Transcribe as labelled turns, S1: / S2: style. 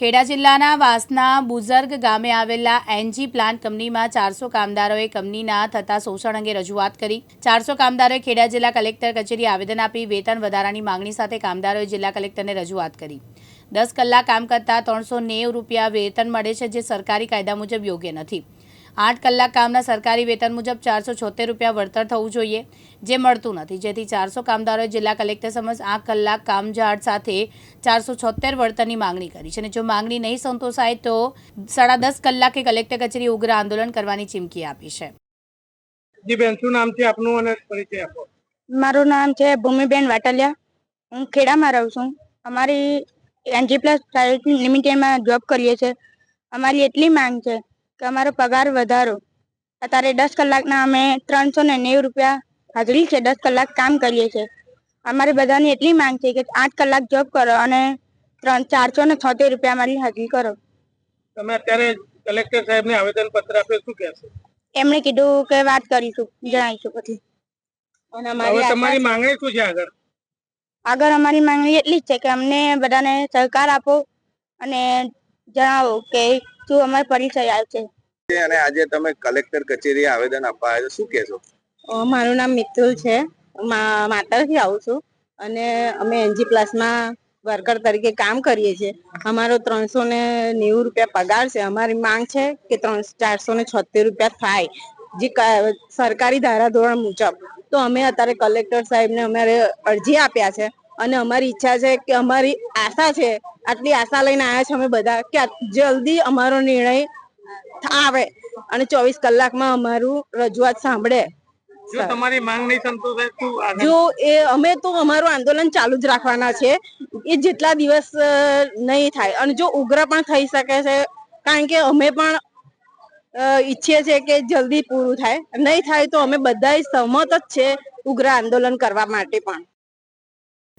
S1: ખેડા જિલ્લાના વાસના બુઝર્ગ ગામે આવેલા એનજી પ્લાન્ટ કંપનીમાં ચારસો કામદારોએ કંપનીના થતા શોષણ અંગે રજૂઆત કરી. ચારસો કામદારોએ ખેડા જિલ્લા કલેક્ટર કચેરી આવેદન આપી વેતન વધારાની માંગણી સાથે કામદારોએ જિલ્લા કલેક્ટરને રજૂઆત કરી. દસ કલાક કામ કરતા ત્રણસો રૂપિયા વેતન મળે છે જે સરકારી કાયદા મુજબ યોગ્ય નથી. આઠ કલાક કામના સરકારી વેતન મુજબ ચારસો છોતેર રૂપિયા વળતર થવું જોઈએ જે મળતું નથી. જેથી ચારસો કામદારોએ જિલ્લા કલેક્ટર સમક્ષ આઠ કલાક કામઝાડ સાથે ચારસો છોતેર વળતરની માંગણી કરી છે. અને જો માંગણી નહીં સંતોષાય તો સાડા દસ કલાકે કલેક્ટર કચેરી ઉગ્ર આંદોલન કરવાની ચીમકી આપી છે.
S2: જી બેન શું નામ છે આપનું અને પરિચય આપો.
S3: મારું નામ છે ભૂમિબેન વાટલિયા. હું ખેડામાં રહું છું. અમારી એનજી પ્લસ પ્રાઇવેટ લિમિટેડમાં જોબ કરીએ છીએ. અમારી એટલી માંગ છે કે અમારો પગાર વધારો. અત્યારે દસ કલાકના અમે ત્રણસો ને નેવું રૂપિયા હાજરી છે દસ કલાક કામ કરીએ છીએ. અમારી બધાની એટલી માંગ છે કે આઠ કલાક જોબ કરો અને ત્રણ ચારસો ને છોતેર રૂપિયા અમારી હાજરી કરો.
S2: તમે અત્યારે કલેક્ટર સાહેબને આવેદન પત્ર આપ્યું શું કહેશો?
S3: એમણે કીધું કે વાત કરીશું જણાવીશું પછી. અને અમારી
S2: તમારી માંગણી શું છે આગળ?
S3: આગળ અમારી માંગણી એટલી જ છે કે અમને બધાને સહકાર આપો અને જણાવો કે શું અમારો પરિચય આવે છે?
S4: અને આજે તમે કલેક્ટર કચેરીએ આવેદન આપવા આવ્યા શું કહેશો?
S5: મારું નામ મિત્રુલ છે. મા- માતરથી આવું છું. અને અમે એનજી પ્લસમાં વર્કર તરીકે કામ કરીએ છીએ. અમારો ત્રણસો ને નેવું રૂપિયા પગાર છે. અમારી માંગ છે કે ત્રણ ચારસો ને છોતેર રૂપિયા થાય. જે સરકારી ધારાધોરણ મુજબ. તો અમે અત્યારે કલેક્ટર સાહેબને અમારે અરજી આપ્યા છે. અને અમારી ઈચ્છા છે કે અમારી આશા છે આટલી આશા લઈને આવ્યા છે અમે બધા કે જલ્દી અમારો નિર્ણય આવે અને ચોવીસ કલાકમાં અમારું રજૂઆત સાંભળે.
S2: જો તમારી માંગ નહીં સંતોષાય શું
S5: જો એ અમે તો અમારું આંદોલન ચાલુ જ રાખવાના છે. એ જેટલા દિવસ નહીં થાય. અને જો ઉગ્ર પણ થઈ શકે છે કારણ કે અમે પણ ઈચ્છીએ છીએ કે જલ્દી પૂરું થાય. નહીં થાય તો અમે બધા સહમત જ છે ઉગ્ર આંદોલન કરવા માટે પણ.